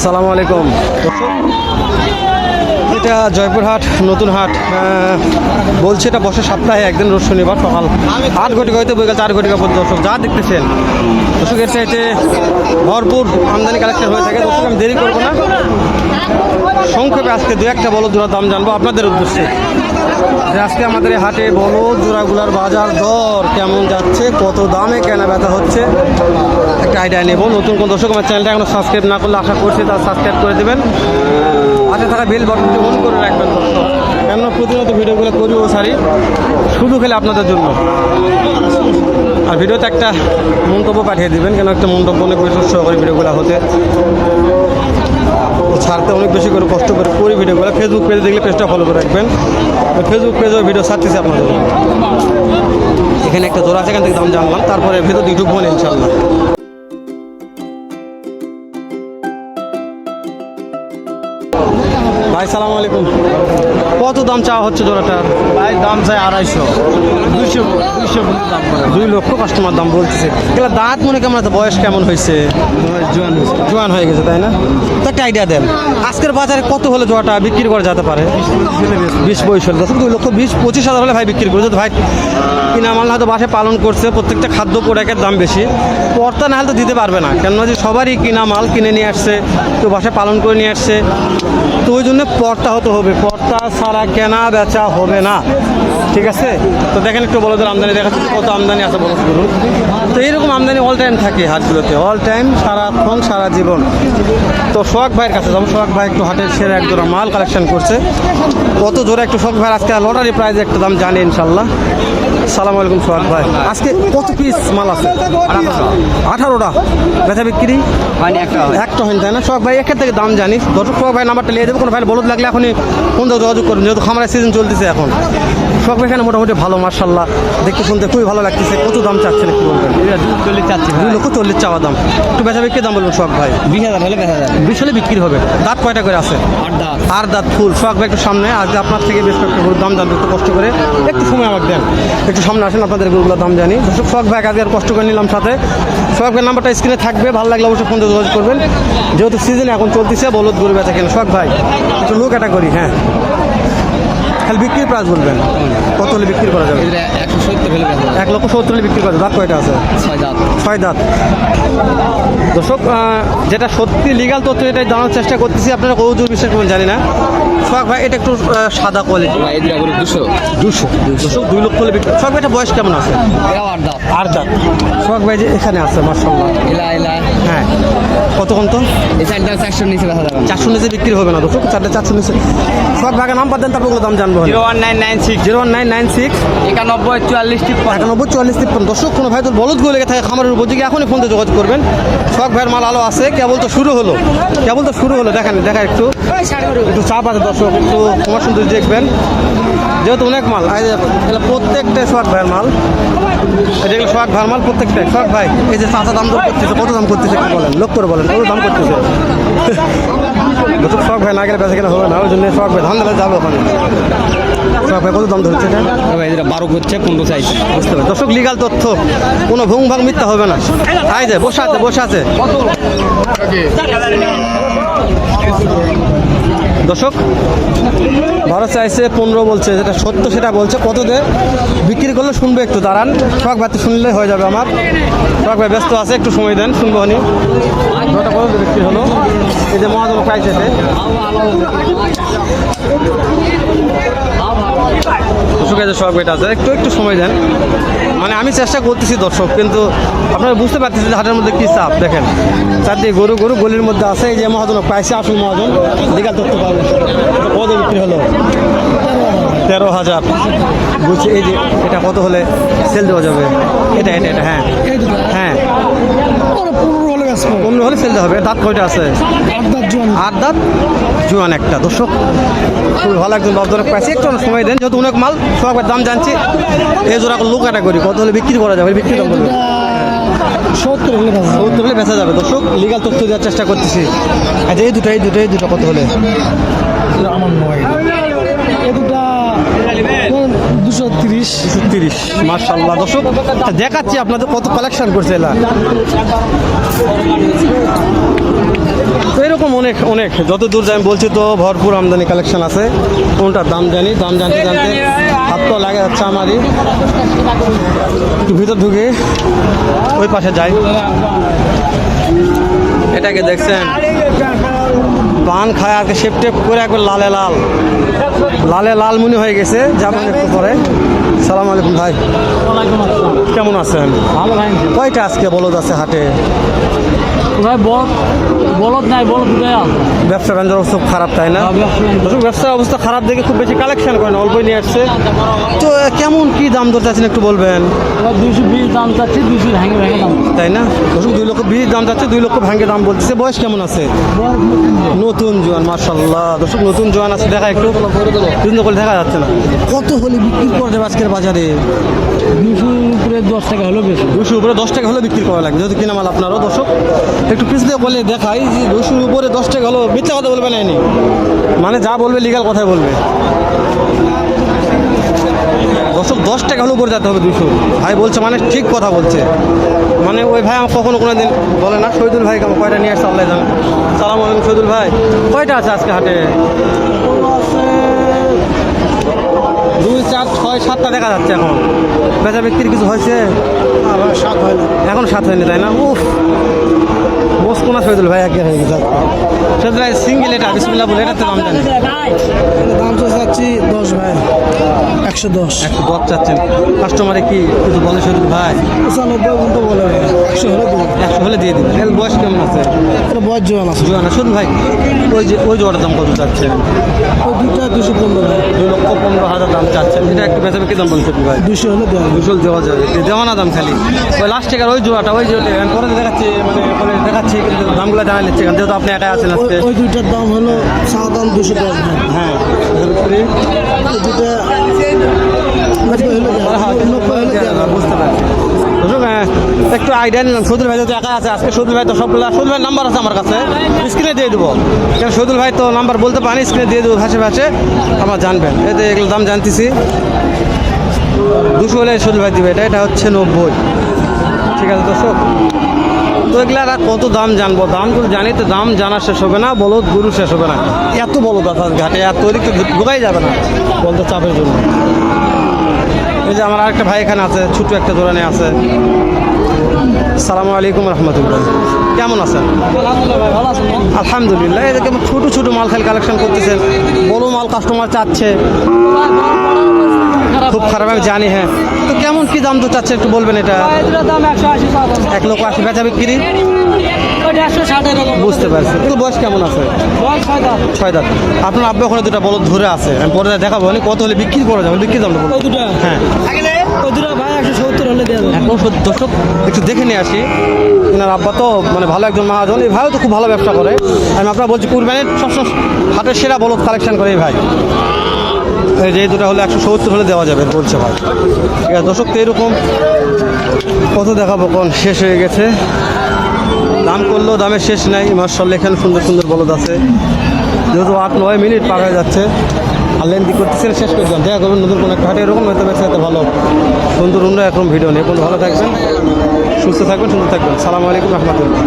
আসসালামু আলাইকুম। এটা জয়পুরহাট নতুন হাট। বলছে এটা বসে সপ্তাহে একদিন রোজ শনিবার সকাল। আট ঘটিকা হয়তো বৈকাল চার ঘটিকা পর্যন্ত দর্শক, যা দেখতেছেন। দর্শকের চাইতে ভরপুর আমদানি কালেকশন হয়ে থাকে। দর্শক, আমি দেরি করব না। সংক্ষেপে আজকে দু একটা বলো জোড়ার দাম জানব। আপনাদের উদ্দেশ্যে? আজকে আমাদের এই হাটে বলো জোড়াগুলার বাজার দর কেমন যাচ্ছে, কত দামে কেনা ব্যথা হচ্ছে, একটা আইডিয়া নেব। নতুন কোন দর্শক আমার চ্যানেলটা এখনও সাবস্ক্রাইব না করলে আশা করছি তার সাবস্ক্রাইব করে দেবেন। হাতে থাকা বেল বাটনটি অন করে রাখবেন দর্শক। কেননা প্রতিনিয়ত ভিডিওগুলো করি ও সারি। শুধু খেলে আপনাদের জন্য। আর ভিডিওতে একটা মন্তব্য পাঠিয়ে দিবেন, কেন একটা মন্তব্য অনেক বেশি সহকারী ভিডিওগুলো হতে। ছাড়তে অনেক বেশি করে কষ্ট করে করি ভিডিওগুলো। ফেসবুক পেজে দেখলে পেজটা ফলো করে রাখবেন। ফেসবুক পেজে ভিডিও ছাড়তেছি আপনাদের। এখানে একটা জোড়া আছে, এখান থেকে দাম জানলাম। তারপরে ভেতর দিয়ে ঢুকবো ইনশাল্লাহ ভাই সালাম আলাইকুম। কত দাম চাওয়া হচ্ছে জোড়াটার ভাই দাম চাই আড়াইশো। দুইশো দুইশো দাম দুই লক্ষ কাস্টমার দাম বলতেছে। এগুলো দাঁত মনে কেমন আছে বয়স কেমন হয়েছে? জোয়ান জোয়ান হয়ে গেছে তাই না? তো একটা আইডিয়া দেন। আজকের বাজারে কত হলে জোয়াটা বিক্রি করা যেতে পারে? বিশ বয়স হলে দশ দুই লক্ষ বিশ পঁচিশ হাজার হলে ভাই বিক্রি করে ভাই কিনা মাল হয়তো বাসায় পালন করছে প্রত্যেকটা খাদ্য প্রোডাক্টের দাম বেশি। পর্তা না হলে তো দিতে পারবে না। কেননা যে সবারই কিনা মাল কিনে নিয়ে আসছে কেউ বাসায় পালন করে নিয়ে আসছে। তো ওই জন্য পর্তা হতে হবে। পর্তা ছাড়া কেনা বেচা হবে না। ঠিক আছে? তো দেখেন একটু বলো আমদানি দেখাচ্ছে, কত আমদানি আছে বলো ধরুন তো এইরকম আমদানি অল টাইম থাকে হাটগুলোতে। অল টাইম সারাক্ষণ, সারা জীবন। তো সোহাগ ভাইয়ের কাছে যাব। সোহাগ ভাই একটু হাটের সেরা এক জোড়া মাল কালেকশন করছে। কত জোরে একটু সোহাগ ভাই আজকে লটারি প্রাইজ একটা দাম জানি ইনশাল্লাহ। সালাম আলাইকুম সোহাগ ভাই। আজকে কত পিস মাল আছে? আঠারোটা। বেচা বিক্রি? একটা একটা হয়নি তাই না? সোহাগ ভাই একের থেকে দাম জানিস দর্শক সোহাগ ভাই নাম্বারটা নিয়ে দেবো কোনো ভাই বলদ লাগলে এখনই ফোন দিয়ে যোগাযোগ করুন যেহেতু খামারের সিজন চলতেছে এখন। সোহাগ ভাই এখানে মোটামুটি ভালো মার্শাল্লাহ দেখতে শুনতে খুবই ভালো লাগতেছে। কত দাম চাচ্ছেন একটু বলবেন? চল্লিশ চাচ্ছি দুই লক্ষ চল্লিশ চাওয়া দাম। একটু বেচা বিক্রি দাম বলবেন সোহাগ ভাই। বিশ হাজার হলে বেশ হাজার বিশ হলে বিক্রি হবে। দাঁত কয়টা করে আছে? আট আর দাঁত ফুল। সোহাগ ভাই একটু সামনে। আজকে আপনার থেকে বেশ কয়েকটা দাম জানতে একটু কষ্ট করে একটু সময় আমাকে দেন। একটু সামনে আসেন, আপনাদের গরুগুলোর দাম জানি। দর্শক সোহাগ ভাই, আজকে আর কষ্ট করে নিলাম সাথে। সোহাগ নাম্বারটা স্ক্রিনে থাকবে, ভালো লাগলে অবশ্যই ফোন যোগাযোগ করবেন। যেহেতু সিজন এখন চলতেছে, বলদ গরু বেচা কেন। সোহাগ ভাই, একটু লো করি হ্যাঁ। খালি বিক্রির প্রাইস বলবেন? কত হলে বিক্রি করা যাবে? এক লক্ষ সত্তর হলে বিক্রি করা যাবে। দাঁত কয়টা আছে? ছয় দাঁত। ছয় দাঁত। দর্শক যেটা সত্যি লিগাল তথ্য এটাই জানার চেষ্টা করতেছি। আপনারা কৌজুর বিশ্বাস করবেন জানি না। সোহাগ ভাই এটা একটু সাদা কোয়ালিটি দুশো। দুশো? দর্শক দুই লক্ষ হলে বিক্রি সোহাগ ভাই এটা বয়স কেমন আছে? দাঁত। আর দাঁত। সোহাগ ভাই যে এখানে আছে এলা এলা। হ্যাঁ। কত কত এই সাইডটা চারশো নিচে বেশ হাজার। চারশো নিচে বিক্রি হবে না দর্শক চারটে চারশো নিচে। সোহাগ ভাইকে নাম্বার দেন তারপর দাম জানব zero one nine nine six. Zero one nine nine six. একানব্বই চুয়াল্লিশ তিপ্পান্ন। একানব্বই চুয়াল্লিশ তিপ্পান্ন। দর্শক কোনো ভাই তো বলদ গো লেগে থাকে খামারের উপযোগী এখনই ফোন দিয়ে যোগাযোগ করবেন। শখ ভাইয়ের মাল আলো আছে কেবল তো শুরু হলো। কেবল তো শুরু হলো দেখেন দেখা একটু। একটু চাপ আছে দর্শক একটু তোমার সুন্দর দেখবেন। যেহেতু অনেক মাল। এগুলো প্রত্যেকটা সোহাগ ভাইয়ের মাল। এটা এগুলো সোহাগ ভাইয়ের মাল প্রত্যেকটাই। শর্ট ভাই এই যে চাচা দাম দর করতেছে কত দাম করতেছে একটু বলেন। লোক করে বলেন কত দাম করতেছে? দর্শক সোহাগ ভাই না গেলে বেঁচে কেনা হবে না ওই জন্য সোহাগ ভাই। ধান দিলে যাবে ওখানে। সোহাগ ভাই কত দাম ধরছে এটা? ভাই বারো করছে পনেরো চাইছে। বুঝতে পারি দর্শক লিগাল তথ্য কোনো ভুং ভাং মিথ্যা হবে না। আই যে বসে আছে বসে আছে। দর্শক বারো চাইছে পনেরো বলছে, যেটা সত্য সেটা বলছে। কত দে? বিক্রি করলে শুনবে একটু, দাঁড়ান। শখ ভাই শুনলে হয়ে যাবে আমার। শখ ভাই ব্যস্ত আছে, একটু সময় দেন, শুনব কত বিক্রি হলো? এই যে মহাজন এসে। দর্শক এই শখ আছে। একটু একটু সময় দেন। মানে আমি চেষ্টা করতেছি দর্শক, কিন্তু আপনারা বুঝতে পারতেছি যে হাটের মধ্যে কী চাপ, দেখেন। চারদিকে গরু গরু গলির মধ্যে আছে, এই যে মহাজন, পাইছে আসল মহাজন লিগাল তথ্য পাবেন কত বিক্রি হলো তেরো হাজার। বুঝছি, এই যে এটা কত হলে সেল দেওয়া যাবে? এটা এটা এটা হ্যাঁ। হ্যাঁ। পনেরো হলে দেওয়া হবে। দাঁত কয়টা আছে? আট দাঁত জুয়ান। একটা। দর্শক খুবই ভালো একজন বাবদরক পাইছে একটু সময় দেন যেহেতু অনেক মাল সব দাম জানছি। এই জোড়া লো ক্যাটাগরি কত হলে বিক্রি করা যাবে? বিক্রি দাম বলবে সত্তর হলে বেচা যাবে। সত্তর হলে বেচা যাবে। দর্শক লিগাল তথ্য দেওয়ার চেষ্টা করতেছি। আচ্ছা এই দুটো এই দুটো এই দুটো কত হলে? আমার নয় এ দুটা দুশো তিরিশ তিরিশ। মার্শাল্লাহ দর্শক আচ্ছা, দেখাচ্ছি আপনাদের কত কালেকশন করছে এলা। এরকম অনেক অনেক। যত দূর যাই আমি বলছি তো ভরপুর আমদানি কালেকশন আছে। কোনটার দাম জানি দাম জানতে জানতে হাত তো লাগে যাচ্ছে আমারই। ভিতর ঢুকে ওই পাশে যাই। এটাকে দেখছেন? পান খায় আজকে শেপ টেপ করে একবার লালে লাল। লালে লাল মনে হয়ে গেছে যাবেন একটু পরে সালাম আলাইকুম ভাই। কেমন আছেন? ভালো ভাই। কয়টা আজকে বলদ আছে হাটে? ভাই বলদ বলদ নাই বলদ ব্যবসা বাণিজ্যের অবস্থা খারাপ তাই না? হ্যাঁ, ব্যবসা ব্যবসার অবস্থা খারাপ দেখে খুব বেশি কালেকশন করেন অল্পই নিয়ে আসছে। তো কেমন কি দাম দর চাচ্ছেন একটু বলবেন? দুইশো বিশ দাম চাচ্ছি দুইশো ভেঙে ভেঙে দাম। তাই না? দুই লক্ষ বিশ দাম চাচ্ছে দুই লক্ষ ভাঙ্গে দাম বলতেছে। বয়স কেমন আছে? নতুন জোয়ান মার্শাল্লাহ দর্শক নতুন জোয়ান আছে দেখা একটু। কিন্তু করে দেখা যাচ্ছে না। কত হলে বিক্রি করে যাবে আজকের বাজারে? দুশো উপরে দশ টাকা হলেও বেশি। দুশো উপরে দশ টাকা হলে বিক্রি করা লাগবে যেহেতু কিনা মাল আপনারও দর্শক। একটু পিছলে বলে দেখাই যে দুশোর উপরে দশ টাকা হলো মিথ্যা কথা বলবে না মানে যা বলবে লিগাল কথাই বলবে। দর্শক দশ টাকা হলে উপরে যেতে হবে দুশো ভাই বলছে মানে ঠিক কথা বলছে। মানে ওই ভাই আমার কখনো কোনো দিন বলে না শহীদুল ভাই কেমন কয়টা নিয়ে আসছে আল্লাহ জানে। সালাম আলাইকুম শহীদুল ভাই। কয়টা আছে আজকে হাটে? দুই চার ছয় সাতটা দেখা যাচ্ছে এখন। বেচা বিক্রির কিছু হয়েছে? হয় এখন সাত হয়নি তাই না? উফ। বস কোনা শহীদুল ভাই আগে হয়ে গেছে। শহীদুল ভাই সিঙ্গেল এটা বিসমিল্লাহ বলে এটা তো দাম জানি দাম তো চাচ্ছি দশ ভাই একশো দশ। একটু দর চাচ্ছেন। কাস্টমারে কি কিছু বলে শহীদুল ভাই? পঁচানব্বই পর্যন্ত বলে একশো হলে একশো হলে দিয়ে দিবেন এর বয়স কেমন আছে? বয়স জোয়ান আছে। জোয়ানা শহীদুল ভাই ওই যে ওই জোয়াটার দাম কত চাচ্ছেন? ওই দুইটা দুশো পনেরো ভাই দুই লক্ষ পনেরো হাজার দাম একটু বেচা দাম বলছেন ভাই? দুশো হলে দেওয়া দুশো দেওয়া যাবে। দেওয়া না দাম খালি? ওই লাস্ট টাকার ওই জোড়াটা ওই আমি পরে দেখাচ্ছি মানে পরে দেখাচ্ছি কিন্তু দামগুলো জানা নিচ্ছে। কারণ যেহেতু আপনি একাই আছেন আজকে। ওই- দুইটার দাম হলো সাদা দাম দুশো দশ হ্যাঁ। এর উপরে ওই দুইটা নব্বই হলে দেওয়া হবে। নব্বই হলে দেওয়া হবে। বুঝতে পারছি দর্শক, হ্যাঁ, একটু আইডিয়া নিলাম। সদুল ভাই যেহেতু একা আছে, আজকে সদুল ভাই তো সবগুলো সদুল ভাই নাম্বার আছে আমার কাছে। স্ক্রিনে দিয়ে দেবো। কেন সদুল ভাই তো নাম্বার বলতে পারি স্ক্রিনে দিয়ে দেবো ভাসে ভাসে। আমার জানবেন। এতে এগুলো দাম জানতেছি। দুশো হলে সদুল ভাই দিবে। এটা এটা হচ্ছে নব্বই। ঠিক আছে দর্শক? তো এগুলো আর কত দাম জানব? দাম তো জানি তো, দাম জানা শেষ হবে না, বলদ গরু শেষ হবে না। এত বলদ আছে ঘাটে, এত তো ঢুকাই যাবে না। বলতে চাপের জন্য। এই যে আমার আরেকটা ভাই এখানে আছে ছোট একটা দোকানে আছে। সালামু আলাইকুম রহমতুল্লাহ। কেমন আছেন? আলহামদুলিল্লাহ দেখে ছোট ছোট মাল খালি কালেকশন করতেছেন বড় মাল কাস্টমার চাচ্ছে। খুব খারাপ আমি জানি হ্যাঁ। তো কেমন কি দাম তো চাচ্ছে একটু বলবেন এটা? এক লক্ষ আশি বেচা বিক্রি? বুঝতে পারছি। তো বয়স কেমন আছে? ছয় দাঁত। আপনার আব্বা ওখানে দুটা বলদ ধরে আছে আমি পরে দেখাবো কত হলে বিক্রি করা যাবে বিক্রি দাম হ্যাঁ। ভাই একশো সত্তর এখন দর্শক, একটু দেখে নিয়ে আসি। এনার আব্বা তো মানে ভালো একজন মহাজন, এই ভাইও তো খুব ভালো ব্যবসা করে। আমি আপনার বলছি, কুরবানির সবসময় হাটের সেরা বলদ কালেকশন করে এই ভাই। যে দুটো হলে একশো সত্তর হলে দেওয়া যাবে, বলছে ভাই। ঠিক আছে, দর্শক, তো এরকম কত দেখাবো, কোন শেষ হয়ে গেছে। দাম করলেও দামের শেষ নাই মার্শাল এখানে সুন্দর সুন্দর বলদ আছে। যেহেতু আট নয় মিনিট পার হয়ে যাচ্ছে। আর লেন্দি করতেছেন, শেষ করে দেন দেখা করবেন নতুন কোনো একটা হাটে, এরকম হয়তো ব্যবসা ভালো বন্ধুর অন্য এরকম ভিডিও নিয়ে কোনো ভালো থাকবেন, সুস্থ থাকবেন, সুন্দর থাকবেন। সালামু আলাইকুম রহমতুল্লাহ।